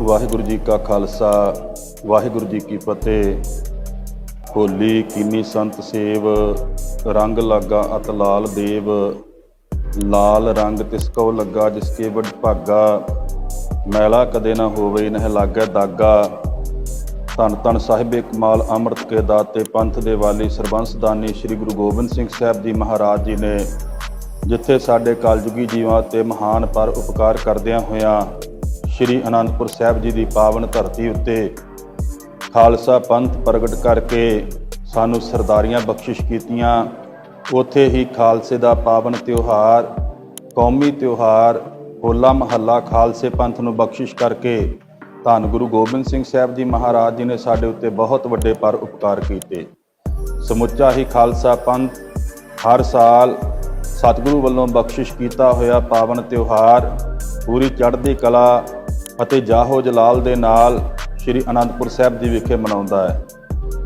ਵਾਹਿਗੁਰੂ ਜੀ ਕਾ ਖਾਲਸਾ, ਵਾਹਿਗੁਰੂ ਜੀ ਕੀ ਫਤਿਹ। ਹੋਲੀ ਕੀਨੀ ਸੰਤ ਸੇਵ, ਰੰਗ ਲਾਗਾ ਅਤ ਲਾਲ ਦੇਵ। ਲਾਲ ਰੰਗ ਤਿਸ ਕੋ ਲੱਗਾ, ਜਿਸ ਕੇ ਵਡ ਭਾਗਾ। ਮੈਲਾ ਕਦੇ ਨਾ ਹੋਵੇ, ਨਹਿ ਲਾਗੈ ਦਾਗਾ। ਧੰਨ ਧੰਨ ਸਾਹਿਬੇ ਕਮਾਲ ਅੰਮ੍ਰਿਤ ਕੇ ਦਾਤੇ, ਪੰਥ ਦੇ ਵਾਲੀ ਸਰਬੰਸ ਦਾਨੀ ਸ੍ਰੀ ਗੁਰੂ ਗੋਬਿੰਦ ਸਿੰਘ ਸਾਹਿਬ ਜੀ ਮਹਾਰਾਜ ਜੀ ਨੇ, ਜਿੱਥੇ ਸਾਡੇ ਕਲਯੁਗੀ ਜੀਵਾਂ ਤੇ ਮਹਾਨ ਪਰ ਉਪਕਾਰ ਕਰਦਿਆਂ ਹੋਇਆਂ ਸ੍ਰੀ ਅਨੰਦਪੁਰ ਸਾਹਿਬ ਜੀ ਦੀ ਪਾਵਨ ਧਰਤੀ ਉੱਤੇ ਖਾਲਸਾ ਪੰਥ ਪ੍ਰਗਟ ਕਰਕੇ ਸਾਨੂੰ ਸਰਦਾਰੀਆਂ ਬਖਸ਼ਿਸ਼ ਕੀਤੀਆਂ। ਉੱਥੇ ਹੀ ਖਾਲਸੇ ਦਾ ਪਾਵਨ ਤਿਉਹਾਰ, ਕੌਮੀ ਤਿਉਹਾਰ, ਹੋਲਾ ਮਹੱਲਾ ਖਾਲਸੇ ਪੰਥ ਨੂੰ ਬਖਸ਼ਿਸ਼ ਕਰਕੇ ਧੰਨ ਗੁਰੂ ਗੋਬਿੰਦ ਸਿੰਘ ਸਾਹਿਬ ਜੀ ਮਹਾਰਾਜ ਜੀ ਨੇ ਸਾਡੇ ਉੱਤੇ ਬਹੁਤ ਵੱਡੇ ਪਰ ਉਪਕਾਰ ਕੀਤੇ। ਸਮੁੱਚਾ ਹੀ ਖਾਲਸਾ ਪੰਥ ਹਰ ਸਾਲ ਸਤਿਗੁਰੂ ਵੱਲੋਂ ਬਖਸ਼ਿਸ਼ ਕੀਤਾ ਹੋਇਆ ਪਾਵਨ ਤਿਉਹਾਰ, ਪੂਰੀ ਚੜ੍ਹਦੀ ਕਲਾ ਅਤੇ ਜਾਹੋ ਜਲਾਲ ਦੇ ਨਾਲ ਸ੍ਰੀ ਅਨੰਦਪੁਰ ਸਾਹਿਬ ਜੀ ਵਿਖੇ ਮਨਾਉਂਦਾ ਹੈ।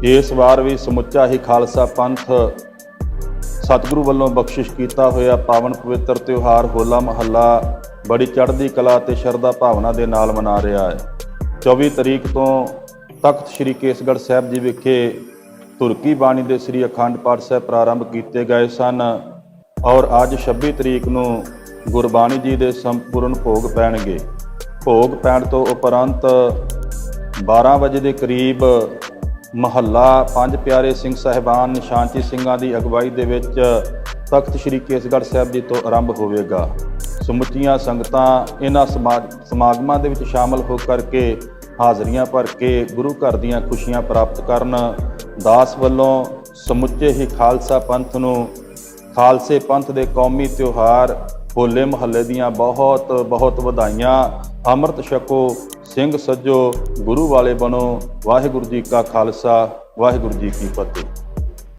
ਇਸ ਵਾਰ ਵੀ ਸਮੁੱਚਾ ਹੀ ਖਾਲਸਾ ਪੰਥ ਸਤਿਗੁਰੂ ਵੱਲੋਂ ਬਖਸ਼ਿਸ਼ ਕੀਤਾ ਹੋਇਆ ਪਾਵਨ ਪਵਿੱਤਰ ਤਿਉਹਾਰ ਹੋਲਾ ਮਹੱਲਾ ਬੜੀ ਚੜ੍ਹਦੀ ਕਲਾ ਤੇ ਸ਼ਰਧਾ ਭਾਵਨਾ ਦੇ ਨਾਲ ਮਨਾ ਰਿਹਾ ਹੈ। 24 ਤਰੀਕ ਤੋਂ ਤਖਤ ਸ੍ਰੀ ਕੇਸਗੜ੍ਹ ਸਾਹਿਬ ਜੀ ਵਿਖੇ ਤੁਰਕੀ ਬਾਣੀ ਦੇ ਸ੍ਰੀ ਅਖੰਡ ਪਾਠ ਸਾਹਿਬ ਪ੍ਰਾਰੰਭ ਕੀਤੇ ਗਏ ਸਨ ਔਰ ਅੱਜ 26 ਤਰੀਕ ਨੂੰ ਗੁਰਬਾਣੀ ਜੀ ਦੇ ਸੰਪੂਰਨ ਭੋਗ ਪੈਣਗੇ। ਭੋਗ ਪੈਣ ਤੋਂ ਉਪਰੰਤ 12 ਵਜੇ ਦੇ ਕਰੀਬ ਮਹੱਲਾ ਪੰਜ ਪਿਆਰੇ ਸਿੰਘ ਸਾਹਿਬਾਨ ਨਿਸ਼ਾਨਚੀ ਸਿੰਘਾਂ ਦੀ ਅਗਵਾਈ ਦੇ ਵਿੱਚ ਤਖਤ ਸ੍ਰੀ ਕੇਸਗੜ੍ਹ ਸਾਹਿਬ ਜੀ ਤੋਂ ਆਰੰਭ ਹੋਵੇਗਾ। ਸਮੁੱਚੀਆਂ ਸੰਗਤਾਂ ਇਹਨਾਂ ਸਮਾਗ- ਸਮਾਗਮਾਂ ਦੇ ਵਿੱਚ ਸ਼ਾਮਲ ਹੋ ਕਰਕੇ ਹਾਜ਼ਰੀਆਂ ਭਰ ਕੇ ਗੁਰੂ ਘਰ ਦੀਆਂ ਖੁਸ਼ੀਆਂ ਪ੍ਰਾਪਤ ਕਰਨ, ਦਾਸ ਵੱਲੋਂ ਸਮੁੱਚੇ ਹੀ ਖਾਲਸਾ ਪੰਥ ਨੂੰ ਖਾਲਸੇ ਪੰਥ ਦੇ ਕੌਮੀ ਤਿਉਹਾਰ ਹੋਲੇ ਮਹੱਲੇ ਦੀਆਂ ਬਹੁਤ ਬਹੁਤ ਵਧਾਈਆਂ ਅੰਮ੍ਰਿਤ ਛਕੋ, ਸਿੰਘ ਸੱਜੋ, ਗੁਰੂ ਵਾਲੇ ਬਣੋ, ਵਾਹਿਗੁਰੂ ਜੀ ਕਾ ਖਾਲਸਾ, ਵਾਹਿਗੁਰੂ ਜੀ ਕੀ ਫਤਿਹ।